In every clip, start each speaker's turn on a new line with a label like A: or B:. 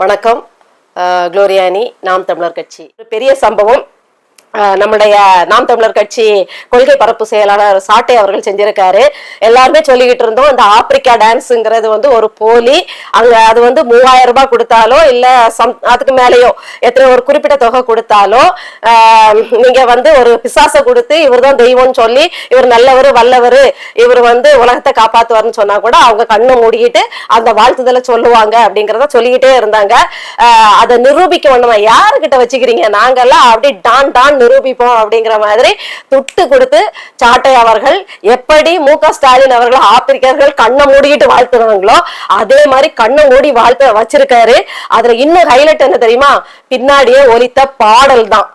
A: வணக்கம். குளோரியானி நாம் தமிழர் கட்சி. ஒரு பெரிய சம்பவம் நம்முடைய நாம் தமிழர் கட்சி கொள்கை பரப்பு செயலாளர் சாட்டை அவர்கள் செஞ்சிருக்காரு. எல்லாருமே சொல்லிக்கிட்டு இருந்தோம் இந்த ஆப்பிரிக்கா டான்ஸுங்கிறது வந்து ஒரு போலி. அங்க அது வந்து மூவாயிரம் ரூபாய் கொடுத்தாலோ இல்ல சம் அதுக்கு மேலேயோ எத்தனை ஒரு குறிப்பிட்ட தொகை கொடுத்தாலோ நீங்க வந்து ஒரு பிசாசை கொடுத்து இவர் தான் தெய்வம்னு சொல்லி இவர் நல்லவர் வல்லவர் இவர் வந்து உலகத்தை காப்பாத்துவார்னு சொன்னா கூட அவங்க கண்ணை மூடிக்கிட்டு அந்த வாழ்த்துதலை சொல்லுவாங்க அப்படிங்கிறத சொல்லிக்கிட்டே இருந்தாங்க. அதை நிரூபிக்க வேணுமா யாருக்கிட்ட வச்சுக்கிறீங்க? நாங்கெல்லாம் அப்படி டான் டான் நிரூபிப்போம் அப்படிங்கிற மாதிரி துட்டு கொடுத்து சாட்டை அவர்கள் எப்படி மு க ஸ்டாலின் அவர்கள் ஆப்பிரிக்கர்கள் கண்ணை மூடிக்கிட்டு வாழ்த்துறாங்களோ அதே மாதிரி கண்ணை மூடி வாழ்த்து வச்சிருக்காரு. அதுல இன்னும் ஹைலைட் என்ன தெரியுமா? பின்னாடியே ஒலித்த பாடல் தான்.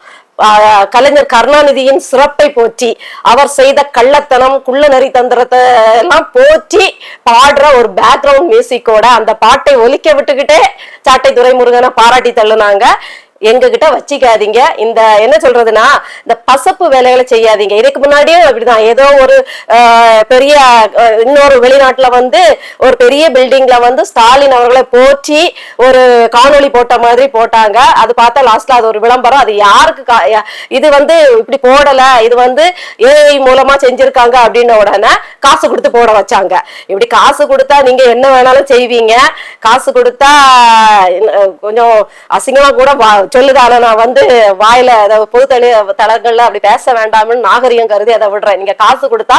A: கலைஞர் கருணாநிதியின் சிறப்பை போற்றி அவர் செய்த கள்ளத்தனம் குள்ளநரி தந்திரத்தை எல்லாம் போற்றி பாடுற ஒரு பேக்ரவுண்ட் மியூசிக்கோட அந்த பாட்டை ஒலிக்க விட்டுக்கிட்டே சாட்டை துரைமுருகனை பாராட்டி தள்ளுனாங்க. எங்ககிட்ட வச்சிக்காதீங்க. இந்த என்ன சொல்றதுன்னா இந்த பசப்பு வேலைகளை செய்யாதீங்க. இதுக்கு முன்னாடியே அப்படிதான். ஏதோ ஒரு பெரிய இன்னொரு வெளிநாட்டுல வந்து ஒரு பெரிய பில்டிங்ல வந்து ஸ்டாலின் அவர்களை போற்றி ஒரு காணொளி போட்ட மாதிரி போட்டாங்க. அது பார்த்தா லாஸ்ட்ல அது ஒரு விளம்பரம். அது யாருக்கு கா- இது வந்து இப்படி போடல. இது வந்து ஏஐ மூலமா செஞ்சிருக்காங்க அப்படின்ன உடனே காசு கொடுத்து போட வச்சாங்க. இப்படி காசு கொடுத்தா நீங்க என்ன வேணாலும் செய்வீங்க. காசு கொடுத்தா கொஞ்சம் அசிங்கமா கூட வா- சொல்லுது ஆனா நான் வந்து வாயில அதாவது பொது தளி தளங்கள்ல அப்படி பேச வேண்டாம்னு நாகரிகம் கருதி அதை விடுறேன். நீங்க காசு கொடுத்தா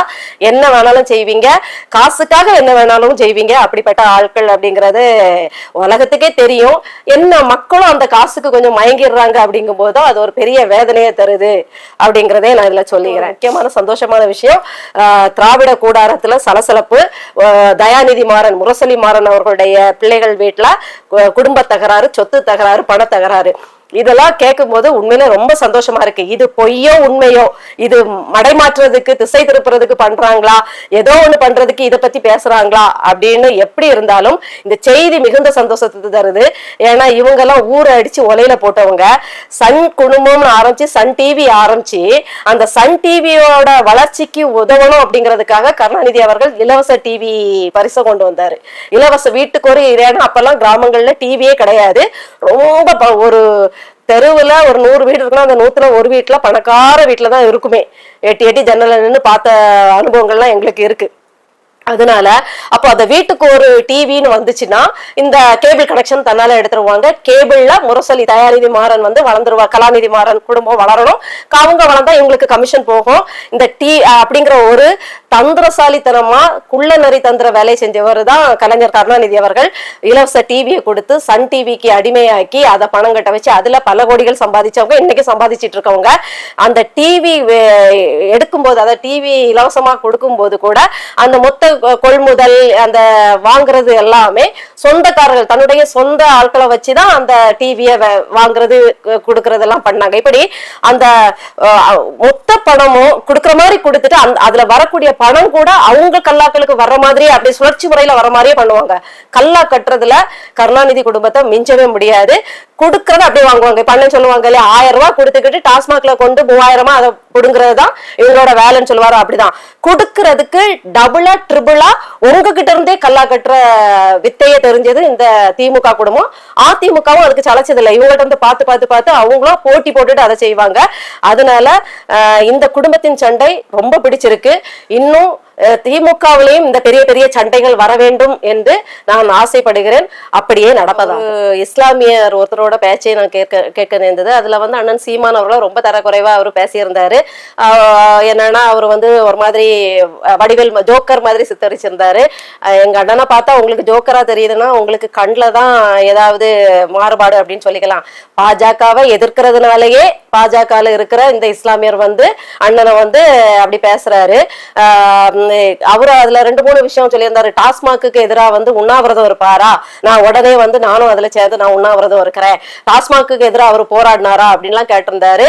A: என்ன வேணாலும் செய்வீங்க காசுக்காக என்ன வேணாலும் செய்வீங்க அப்படிப்பட்ட ஆட்கள் அப்படிங்கிறது உலகத்துக்கே தெரியும். என்ன மக்களும் அந்த காசுக்கு கொஞ்சம் மயங்கிடுறாங்க அப்படிங்கும் போதும் அது ஒரு பெரிய வேதனையை தருது அப்படிங்கிறதே நான் இதுல சொல்லிக்கிறேன். முக்கியமான சந்தோஷமான விஷயம் திராவிட கூடாரத்துல சலசலப்பு தயாநிதி மாறன் முரசொலி மாறன் அவர்களுடைய பிள்ளைகள் வீட்டுல குடும்ப தகராறு சொத்து தகராறு பண தகராறு. இதெல்லாம் கேட்கும்போது உண்மையில ரொம்ப சந்தோஷமா இருக்கு. இது பொய்யோ உண்மையோ? இது மடைமாற்றுறதுக்கு திசை திருப்புறதுக்கு பண்றாங்களா? ஏதோ ஒண்ணு பண்றதுக்கு இதை பத்தி பேசுறாங்களா? அப்படின்னு எப்படி இருந்தாலும் இந்த செய்தி மிகுந்த சந்தோஷத்தை தருது. ஏன்னா இவங்க எல்லாம் ஊரை அடிச்சு ஒலையில போட்டவங்க. சன் குடும்பம்னு ஆரம்பிச்சு சன் டிவி ஆரம்பிச்சு அந்த சன் டிவியோட வளர்ச்சிக்கு உதவணும் அப்படிங்கிறதுக்காக கருணாநிதி அவர்கள் இலவச டிவி பரிசை கொண்டு வந்தாரு. இலவச வீட்டுக்கு ஒரு ஏன்னா அப்பெல்லாம் கிராமங்கள்ல டிவியே கிடையாது. ரொம்ப ப- ஒரு தெருவில் ஒரு நூறு வீடு இருக்குன்னா அந்த நூற்றுல ஒரு வீட்டில் பணக்கார வீட்டில் தான் இருக்குமே. எட்டி எட்டி ஜன்னலில் நின்று பார்த்த அனுபவங்கள்லாம் எங்களுக்கு இருக்குது அதனால அப்போ அந்த வீட்டுக்கு ஒரு டிவின்னு வந்துச்சுன்னா இந்த கேபிள் கனெக்ஷன் தன்னால எடுத்துருவாங்க. கேபிள்ல முரசொலி தயாநிதி மாறன் வந்து வளர்ந்துருவா கலாநிதி மாறன் குடும்பம் வளரணும். அவங்க வளர்ந்தா இவங்களுக்கு கமிஷன் போகும். இந்த டி அப்படிங்கிற ஒரு தந்திரசாலித்தனமா குள்ள நரி தந்திர வேலை செஞ்சவர் தான் கலைஞர் கருணாநிதி அவர்கள். இலவச டிவியை கொடுத்து சன் டிவிக்கு அடிமையாக்கி அதை பணம் கட்ட வச்சு அதுல பல கோடிகள் சம்பாதிச்சவங்க இன்னைக்கு சம்பாதிச்சிட்டு இருக்கவங்க. அந்த டிவி எடுக்கும்போது அதை டிவி இலவசமா கொடுக்கும்போது கூட அந்த மொத்த கொள்முதல் அந்த வாங்குறது எல்லாமே சொந்தக்காரர்கள் தன்னுடைய சொந்த ஆட்களை வச்சுதான் அந்த டிவியை வாங்குறது கொடுக்கறது எல்லாம் பண்ணாங்க. இப்படி அந்த மொத்த பணமும் கொடுக்குற மாதிரி கொடுத்துட்டு அந்த அதுல வரக்கூடிய பணம் கூட அவங்க கல்லாக்களுக்கு வர்ற மாதிரி அப்படி சுழற்சி முறையில வர மாதிரியே பண்ணுவாங்க. கல்லா கட்டுறதுல கருணாநிதி குடும்பத்தை மிஞ்சவே முடியாது. கொடுக்கறத அப்படியே வாங்குவாங்க. இப்ப அண்ணன் சொல்லுவாங்க இல்லையா ஆயிரம் ரூபாய் கொடுத்துக்கிட்டு டாஸ்மாக்ல கொண்டு மூவாயிரமா அதை கொடுங்கறது தான் இவங்களோட வேலைன்னு சொல்லுவாரோ. அப்படிதான். கொடுக்கறதுக்கு டபுளா ட்ரிபிளா உங்ககிட்ட இருந்தே கல்லா கட்டுற வித்தைய தெரிஞ்சது இந்த திமுக குடும்பம். அதிமுகவும் அதுக்கு சளைச்சது இல்லை இவங்கள்ட்ட இருந்து பார்த்து பார்த்து பார்த்து அவங்களும் போட்டி போட்டுட்டு அதை செய்வாங்க. அதனால இந்த குடும்பத்தின் சண்டை ரொம்ப பிடிச்சிருக்கு. இன்னும் திமுகவிலையும் இந்த பெரிய பெரிய சண்டைகள் வர வேண்டும் என்று நான் ஆசைப்படுகிறேன். அப்படியே நடப்பதா இஸ்லாமியர் ஒருத்தரோட பேச்சை நான் கேட்க கேட்க நேர்ந்தது. அதுல வந்து அண்ணன் சீமான் அவர்களும் ரொம்ப தரக்குறைவா அவர் பேசியிருந்தாரு. என்னன்னா அவர் வந்து ஒரு மாதிரி வடிவேல் ஜோக்கர் மாதிரி சித்தரிச்சிருந்தாரு. எங்க அண்ணனை பார்த்தா உங்களுக்கு ஜோக்கரா தெரியுதுன்னா உங்களுக்கு கண்ணில் தான் ஏதாவது மாறுபாடு அப்படின்னு சொல்லிக்கலாம். பாஜகவை எதிர்க்கிறதுனாலயே பாஜகல இருக்கிற இந்த இஸ்லாமியர் வந்து அண்ணனை வந்து அப்படி பேசுறாரு. அவரு அதுல ரெண்டு மூணு விஷயம் சொல்லியிருந்தாரு. டாஸ்மாக்கு எதிராக வந்து உண்ணாவிரதம் இருப்பாரா? நான் உடனே வந்து நானும் அதுல சேர்ந்து நான் உண்ணாவிரதம் இருக்கிறேன். டாஸ்மாக்கு எதிராக அவர் போராடினாரா? அப்படின்லாம் கேட்டிருந்தாரு.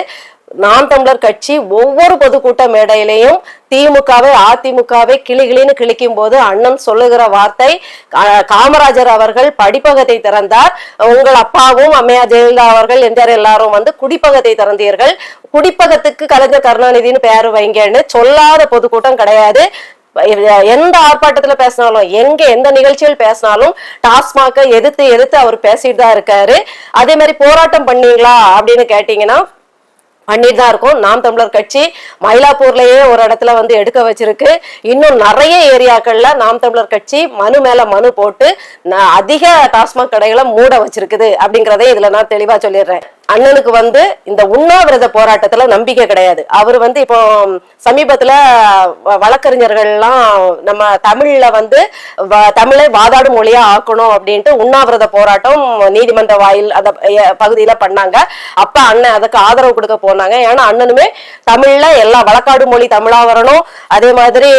A: நாம் தமிழர் கட்சி ஒவ்வொரு பொதுக்கூட்ட மேடையிலையும் திமுகவை அதிமுகவை கிளிகிளின்னு கிழிக்கும் போது அண்ணன் சொல்லுகிற வார்த்தை கா- காமராஜர் அவர்கள் படிப்பகத்தை திறந்தார். உங்கள் அப்பாவும் அம்மையா ஜெயலலிதா அவர்கள் எம்ஜிஆர் எல்லாரும் வந்து குடிப்பகத்தை திறந்தீர்கள். குடிப்பகத்துக்கு கலைஞர் கருணாநிதினு பேரு வைங்கன்னு சொல்லாத பொதுக்கூட்டம் கிடையாது. எந்த ஆர்ப்பாட்டத்துல பேசினாலும் எங்க எந்த நிகழ்ச்சியில் பேசினாலும் டாஸ்மாக எதிர்த்து எதிர்த்து அவர் பேசிட்டு தான் இருக்காரு. அதே மாதிரி போராட்டம் பண்ணீங்களா அப்படின்னு கேட்டீங்கன்னா பண்ணிட்டு தான் இருக்கும். நாம் தமிழர் கட்சி மயிலாப்பூர்லயே ஒரு இடத்துல வந்து எடுக்க வச்சிருக்கு. இன்னும் நிறைய ஏரியாக்கள்ல நாம் தமிழர் கட்சி மனு மேல மனு போட்டு அதிக டாஸ்மாக் கடைகளை மூட வச்சிருக்குது அப்படிங்கிறதே இதுல நான் தெளிவா சொல்லிடுறேன். அண்ணனுக்கு வந்து இந்த உண்ணாவிரத போராட்டத்துல நம்பிக்கை கிடையாது. அவர் வந்து இப்போ சமீபத்துல வ- வழக்கறிஞர்கள்லாம் நம்ம தமிழ்ல வந்து வ- தமிழை வாதாடும் மொழியா ஆக்கணும் அப்படின்ட்டு உண்ணாவிரத போராட்டம் நீதிமன்ற வாயில் அந்த பகுதியில பண்ணாங்க. அப்ப அண்ணன் அதுக்கு ஆதரவு கொடுக்க போனாங்க. ஏன்னா அண்ணனுமே தமிழ்ல எல்லா வழக்காடு மொழி தமிழா வரணும். அதே மாதிரி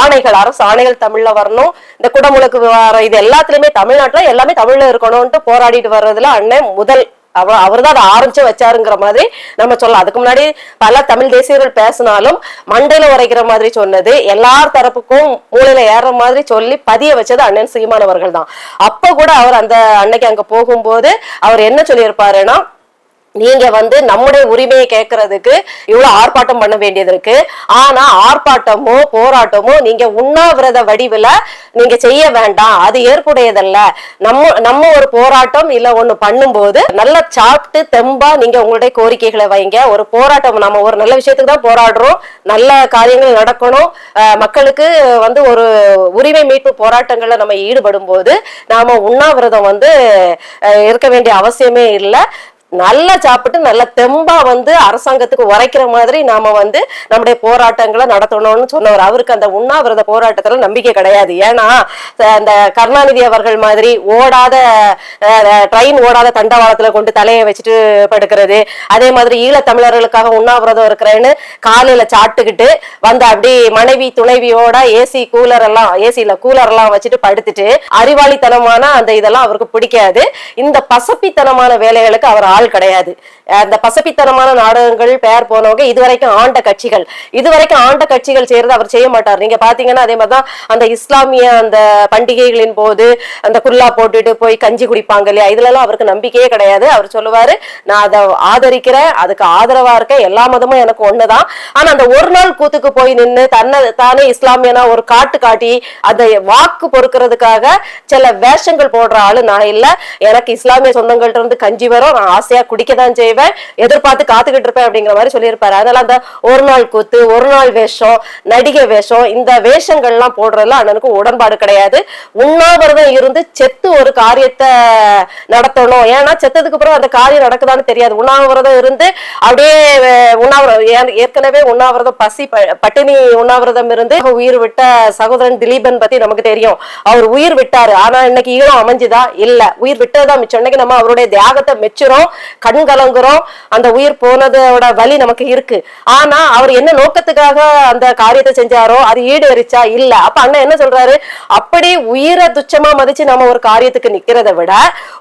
A: ஆணைகள் அரசு ஆணைகள் தமிழ்ல வரணும். இந்த குடமுழுக்கு வர இது எல்லாத்துலயுமே தமிழ்நாட்டுல எல்லாமே தமிழ்ல இருக்கணும்ட்டு போராடிட்டு வர்றதுல அண்ணன் முதல் அவர் அவர் தான் அதை ஆரம்பிச்சு வச்சாருங்கிற மாதிரி நம்ம சொல்லலாம். அதுக்கு முன்னாடி பல தமிழ் தேசியர்கள் பேசினாலும் மண்டையில உரைக்கிற மாதிரி சொன்னது எல்லார் தரப்புக்கும் மூளையில ஏற மாதிரி சொல்லி பதிய வச்சது அண்ணன் சீமானவர்கள் தான் அப்ப கூட அவர் அந்த அன்னைக்கு அங்க போகும்போது அவர் என்ன சொல்லியிருப்பாருன்னா நீங்க வந்து நம்முடைய உரிமையை கேட்கறதுக்கு இவ்வளவு ஆர்ப்பாட்டம் பண்ண வேண்டியது இருக்கு. ஆனா ஆர்ப்பாட்டமோ போராட்டமோ நீங்க உண்ணாவிரத வடிவுல நீங்க செய்ய வேண்டாம். அது ஏற்புடையதல்ல. நம்ம நம்ம ஒரு போராட்டம் இல்ல ஒண்ணு பண்ணும்போது நல்லா சாப்பிட்டு தெம்பா நீங்க உங்களுடைய கோரிக்கைகளை வைங்க. ஒரு போராட்டம் நம்ம ஒரு நல்ல விஷயத்துக்கு தான் போராடுறோம். நல்ல காரியங்கள் நடக்கணும். மக்களுக்கு வந்து ஒரு உரிமை மீட்பு போராட்டங்கள்ல நம்ம ஈடுபடும் போது நாம உண்ணாவிரதம் வந்து இருக்க வேண்டிய அவசியமே இல்லை. நல்லா சாப்பிட்டு நல்ல தெம்பா வந்து அரசாங்கத்துக்கு உரைக்கிற மாதிரி நாம வந்து நம்முடைய போராட்டங்களை நடத்தணும்னு சொன்னவர். அவருக்கு அந்த உண்ணாவிரத போராட்டத்துல நம்பிக்கை கிடையாது. ஏன்னா அந்த கருணாநிதி அவர்கள் மாதிரி ஓடாத ட்ரெயின் ஓடாத தண்டவாளத்துல கொண்டு தலையை வச்சுட்டு படுக்கிறது. அதே மாதிரி ஈழத்தமிழர்களுக்காக உண்ணாவிரதம் இருக்கிறேன்னு காலையில சாப்பிட்டுக்கிட்டு வந்து அப்படி மனைவி துணைவியோட ஏசி கூலர் எல்லாம் ஏசியில கூலர் எல்லாம் வச்சுட்டு படுத்துட்டு அறிவாளித்தனமான அந்த இதெல்லாம் அவருக்கு பிடிக்காது. இந்த பசப்பித்தனமான வேலைகளுக்கு அவர் ஆள் கிடையாது. அந்த பசப்பித்தனமான நாடகங்கள் பெயர் போனவங்க இதுவரைக்கும் ஆண்ட கட்சிகள். இதுவரைக்கும் ஆண்ட கட்சிகள் செய்யறது அவர் செய்ய மாட்டார். நீங்க பாத்தீங்கன்னா அதே மாதிரிதான் அந்த இஸ்லாமிய அந்த பண்டிகைகளின் போது அந்த குல்லா போட்டுட்டு போய் கஞ்சி குடிப்பாங்க இல்லையா? இதுலலாம் அவருக்கு நம்பிக்கையே கிடையாது. அவர் சொல்லுவாரு நான் அதை ஆதரிக்கிறேன் அதுக்கு ஆதரவா இருக்கேன் எல்லா மதமும் எனக்கு ஒண்ணுதான். ஆனா அந்த ஒரு நாள் கூத்துக்கு போய் நின்னு தன்னை தானே இஸ்லாமியனா ஒரு காட்டு காட்டி அதை வாக்கு பொறுக்கிறதுக்காக சில வேஷங்கள் போடுற ஆளு நான் இல்ல. எனக்கு இஸ்லாமிய சொந்தங்கள்ட்ட இருந்து கஞ்சி வரும் நான் ஆசையா குடிக்க தான் செய்வேன் எதிர்பார்த்து காத்துக்கிட்டு இருப்பேன் அப்படிங்கிற மாதிரி சொல்லியிருப்பாரு. அதனால அந்த ஒரு நாள் கூத்து ஒரு நாள் வேஷம் நடிகை வேஷம் இந்த வேஷங்கள்லாம் போடுறதுல அண்ணனுக்கு உடன்பாடு கிடையாது. உண்ணாவிரதம் இருந்து செத்து ஒரு காரியத்தை நடத்தணும். ஏன்னா செத்ததுக்கு அப்புறம் அந்த காரியம் நடக்குதான்னு தெரியாது. உண்ணாவிரதம் இருந்து அப்படியே உண்ணாவிரதம் ஏற்கனவே உண்ணாவிரதம் பசி ப- பட்டினி உண்ணாவிரதம் இருந்து உயிர் விட்ட சகோதரன் திலீபன் பத்தி நமக்கு தெரியும். அவர் உயிர் விட்டாரு. ஆனா இன்னைக்கு ஈழம் அமைஞ்சுதா? இல்ல. உயிர் விட்டதுதான் மிச்சம். இன்னைக்கு நம்ம அவருடைய தியாகத்தை மெச்சுறோம். கண் கலங்குறோம் அந்த உயிர் போனதோட வலி நமக்கு இருக்கு. ஆனா அவர் என்ன நோக்கத்துக்காக அந்த காரியத்தை செஞ்சாரோ அது ஈடேறிச்சா? இல்ல. அப்ப அண்ணன் என்ன சொல்றாரு? அப்படி உயிரை துச்சமா மதிச்சு நம்ம ஒரு காரியத்துக்கு நிக்கிறதை விட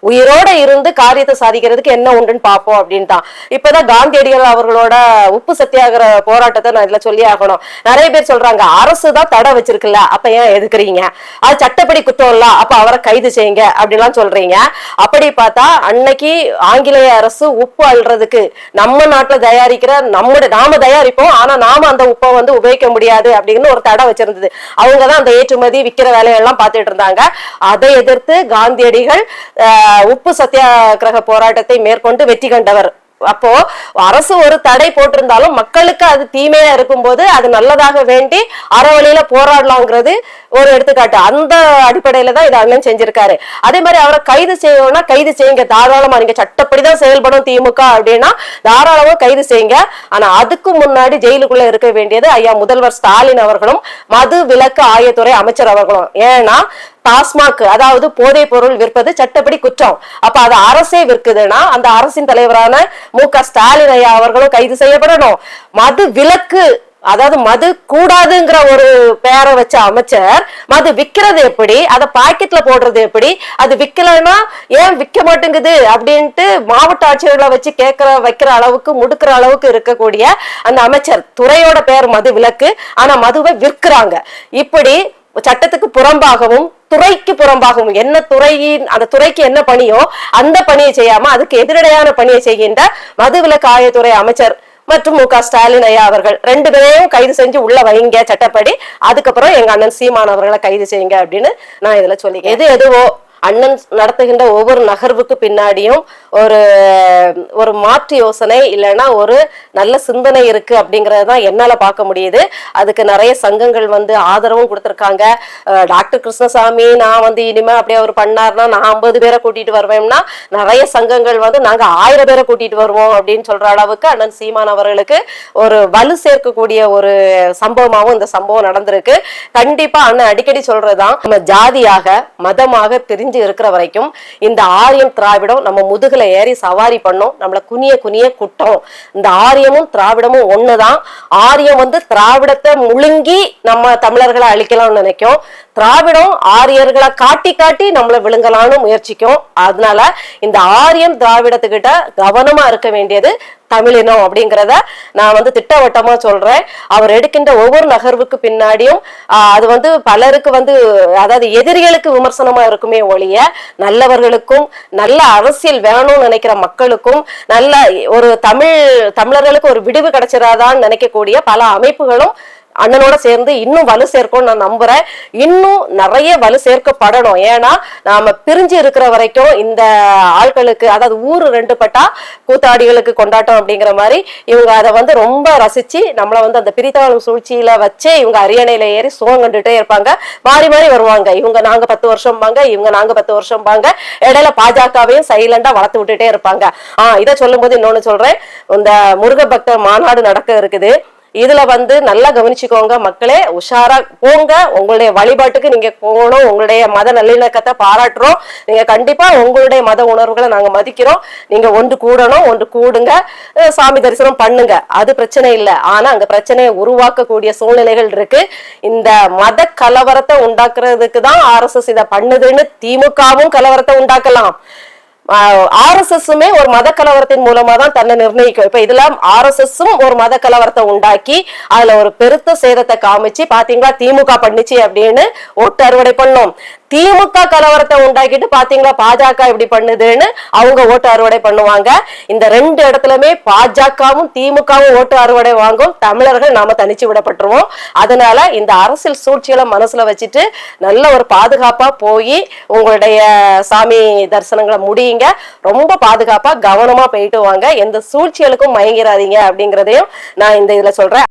A: உயிரோட இருந்து காரியத்தை சாதிக்கிறதுக்கு என்ன உண்டுன்னு பார்ப்போம் அப்படின்ட்டான். இப்பதான் காந்தியடிகள் அவர்களோட உப்பு சத்தியாகிற போராட்டத்தை நான் இதுல சொல்லி ஆகணும். நிறைய பேர் சொல்றாங்க அரசு தான் தடை வச்சிருக்குல்ல அப்ப ஏன் எதுக்குறீங்க? அது சட்டப்படி குற்றம் இல்ல அப்ப அவரை கைது செய்யுங்க அப்படின்லாம் சொல்றீங்க. அப்படி பார்த்தா அன்னைக்கு ஆங்கிலேய அரசு உப்பு அள்ளுறதுக்கு நம்ம நாட்டுல தயாரிக்கிற நம்முடைய நாம தயாரிப்போம் ஆனா நாம அந்த உப்பை வந்து உபயோகிக்க முடியாது அப்படின்னு ஒரு தடை வச்சிருந்தது. அவங்க தான் அந்த ஏற்றுமதி விக்கிற வேலையெல்லாம் பார்த்துட்டு இருந்தாங்க. அதை எதிர்த்து காந்தியடிகள் உப்பு சத்தியாகிரக போராட்டத்தை மேற்கொண்டு வெற்றி கண்டவர். அப்போ அரசு ஒரு தடை போட்டிருந்தாலும் மக்களுக்கு அது தீமையா இருக்கும்போது அது நல்லதாக வேண்டி அறவழியில போராடலாங்கிறது ஒரு எடுத்துக்காட்டு. அந்த அடிப்படையில தான் இதை அண்ணன் செஞ்சிருக்காரு. அதே மாதிரி அவரை கைது செய்யணும்னா கைது செய்யுங்க. தாராளமா நீங்க சட்டப்படிதான் செயல்படும் திமுக அப்படின்னா தாராளமா கைது செய்யுங்க. ஆனா அதுக்கு முன்னாடி ஜெயிலுக்குள்ள இருக்க வேண்டியது ஐயா முதல்வர் ஸ்டாலின் அவர்களும் மது விலக்கு ஆயத்துறை அமைச்சர் அவர்களும். ஏன்னா டாஸ்மாக் அதாவது போதைப் பொருள் விற்பது சட்டப்படி குற்றம். அப்ப அது அரசே விற்குதுன்னா அந்த அரசின் தலைவரான மு க ஸ்டாலின் ஐயா அவர்களும் கைது செய்யப்படணும். மது விலக்கு அதாவது மது கூடாதுங்கிற ஒரு பேரை வச்ச அமைச்சர் மது விக்கிறது எப்படி அதை பாக்கெட்ல போடுறது எப்படி அது விக்கலைன்னா ஏன் விக்க மாட்டேங்குது அப்படின்ட்டு மாவட்ட ஆட்சியர்களை வச்சு கேட்கிற வைக்கிற அளவுக்கு முடுக்கிற அளவுக்கு இருக்கக்கூடிய அந்த அமைச்சர். துறையோட பேர் மது விலக்கு ஆனா மதுவை விற்கிறாங்க. இப்படி சட்டத்துக்கு புறம்பாகவும் துறைக்கு புறம்பாகவும் என்ன துறையின் அந்த துறைக்கு என்ன பணியோ அந்த பணியை செய்யாம அதுக்கு எதிரடையான பணியை செய்கின்ற மதுவிலக்கு ஆயத்துறை அமைச்சர் மற்றும் மு க. ஸ்டாலின் ஐயா அவர்கள் ரெண்டு பேரையும் கைது செஞ்சு உள்ள வைங்க சட்டப்படி. அதுக்கப்புறம் எங்க அண்ணன் சீமான் அவர்களை கைது செய்யுங்க அப்படின்னு நான் இதுல சொல்லி எது எதுவோ அண்ணன் நடத்துகின்ற ஒவ்வொரு நகர்வுக்கு பின்னாடியும் ஒரு ஒரு மாற்று யோசனை இல்லைன்னா ஒரு நல்ல சிந்தனை இருக்கு அப்படிங்கறத தான் என்னால பார்க்க முடியுது. அதுக்கு நிறைய சங்கங்கள் வந்து ஆதரவும் கொடுத்துருக்காங்க. டாக்டர் கிருஷ்ணசாமி நான் வந்து இனிமே அப்படியே அவர் பண்ணாருன்னா நான் ஐம்பது பேரை கூட்டிட்டு வருவேன்னா நிறைய சங்கங்கள் வந்து நாங்க ஆயிரம் பேரை கூட்டிட்டு வருவோம் அப்படின்னு சொல்ற அளவுக்கு அண்ணன் சீமான் அவர்களுக்கு ஒரு வலு சேர்க்கக்கூடிய ஒரு சம்பவமாகவும் இந்த சம்பவம் நடந்திருக்கு. கண்டிப்பா அண்ணன் அடிக்கடி சொல்றதுதான் நம்ம ஜாதியாக மதமாக பிரிஞ்சு இருக்கிற வரைக்கும் இந்த ஆரியம் திராவிடம் நம்ம முதுகுல ஏறி சவாரி பண்ணோம் நம்மளை குனிய குனிய குட்டம். இந்த ஆரியமும் திராவிடமும் ஒண்ணுதான். ஆரியம் வந்து திராவிடத்தை முழுங்கி நம்ம தமிழர்களை அழிக்கலாம்னு நினைக்கும். திராவிடம் ஆரியர்களை காட்டி காட்டி நம்மளை விழுங்கலாம்னு முயற்சிக்கும். அதனால இந்த ஆரியம் திராவிடத்துக்கிட்ட கவனமா இருக்க வேண்டியது தமிழினம் அப்படிங்கிறத நான் வந்து திட்டவட்டமா சொல்றேன். அவர் எடுக்கின்ற ஒவ்வொரு நகர்வுக்கு பின்னாடியும் அது வந்து பலருக்கு வந்து அதாவது எதிரிகளுக்கு விமர்சனமா இருக்குமே ஒழிய நல்லவர்களுக்கும் நல்ல அரசியல் வேணும்னு நினைக்கிற மக்களுக்கும் நல்ல ஒரு தமிழ் தமிழர்களுக்கு ஒரு விடிவு கிடைச்சிடாதான்னு நினைக்கக்கூடிய பல அமைப்புகளும் அண்ணனோட சேர்ந்து இன்னும் வலு சேர்க்கும்னு நான் நம்புறேன். இன்னும் நிறைய வலு சேர்க்கப்படணும். ஏன்னா நாம பிரிஞ்சு இருக்கிற வரைக்கும் இந்த ஆட்களுக்கு அதாவது ஊரு ரெண்டு பட்டா கூத்தாடிகளுக்கு கொண்டாட்டம் அப்படிங்கிற மாதிரி இவங்க அதை வந்து ரொம்ப ரசிச்சு நம்மளை வந்து அந்த பிரித்தாளும் சூழ்ச்சியில வச்சே இவங்க அரியணையில ஏறி சுகம் கண்டுட்டே இருப்பாங்க. மாறி மாறி வருவாங்க. இவங்க நாங்க பத்து வருஷம் பாங்க இவங்க நாங்க பத்து வருஷம் பாங்க இடையில பாஜகவையும் சைலண்டா வளர்த்து விட்டுட்டே இருப்பாங்க. ஆஹ் இதை சொல்லும்போது இன்னொன்னு சொல்றேன். இந்த முருக பக்த மாநாடு நடக்க இருக்குது. இதுல வந்து நல்லா கவனிச்சுக்கோங்க மக்களே உஷாரா போங்க. உங்களுடைய வழிபாட்டுக்கு நீங்க போகணும். உங்களுடைய மத நல்லிணக்கத்தை பாராட்டுறோம். நீங்க கண்டிப்பா உங்களுடைய மத உணர்வுகளை நாங்க மதிக்கிறோம். நீங்க ஒன்று கூடணும் ஒன்று கூடுங்க. சாமி தரிசனம் பண்ணுங்க. அது பிரச்சனை இல்லை. ஆனா அங்க பிரச்சனையை உருவாக்கக்கூடிய சூழ்நிலைகள் இருக்கு. இந்த மத கலவரத்தை உண்டாக்குறதுக்கு தான் ஆர்எஸ்எஸ் இதை பண்ணுதுன்னு திமுகவும் கலவரத்தை உண்டாக்கலாம். ஆர்எஸ்எஸ்ஸுமே ஒரு மத கலவரத்தின் மூலமா தான் தன்னை நிர்ணயிக்கும். இப்ப இதெல்லாம் ஆர்எஸ்எஸ்ஸும் ஒரு மத கலவரத்தை உண்டாக்கி அதுல ஒரு பெருத்த சேதத்தை காமிச்சு பாத்தீங்களா திமுக பண்ணுச்சு அப்படின்னு ஓட்டு அறுவடை பண்ணும். திமுக கலவரத்தை உண்டாக்கிட்டு பாத்தீங்களா பாஜக இப்படி பண்ணுதுன்னு அவங்க ஓட்டு அறுவடை பண்ணுவாங்க. இந்த ரெண்டு இடத்துலயுமே பாஜகவும் திமுகவும் ஓட்டு அறுவடை வாங்கும். தமிழர்கள் நாம தனிச்சு விடப்பட்டுருவோம். அதனால இந்த அரசியல் சூழ்ச்சிகளை மனசுல வச்சுட்டு நல்ல ஒரு பாதுகாப்பா போய் உங்களுடைய சாமி தரிசனங்களை முடியுங்க. ரொம்ப பாதுகாப்பா கவனமா போயிட்டு வாங்க. எந்த சூழ்ச்சிகளுக்கும் மயங்கிறாதீங்க அப்படிங்கறதையும் நான் இந்த இதுல சொல்றேன்.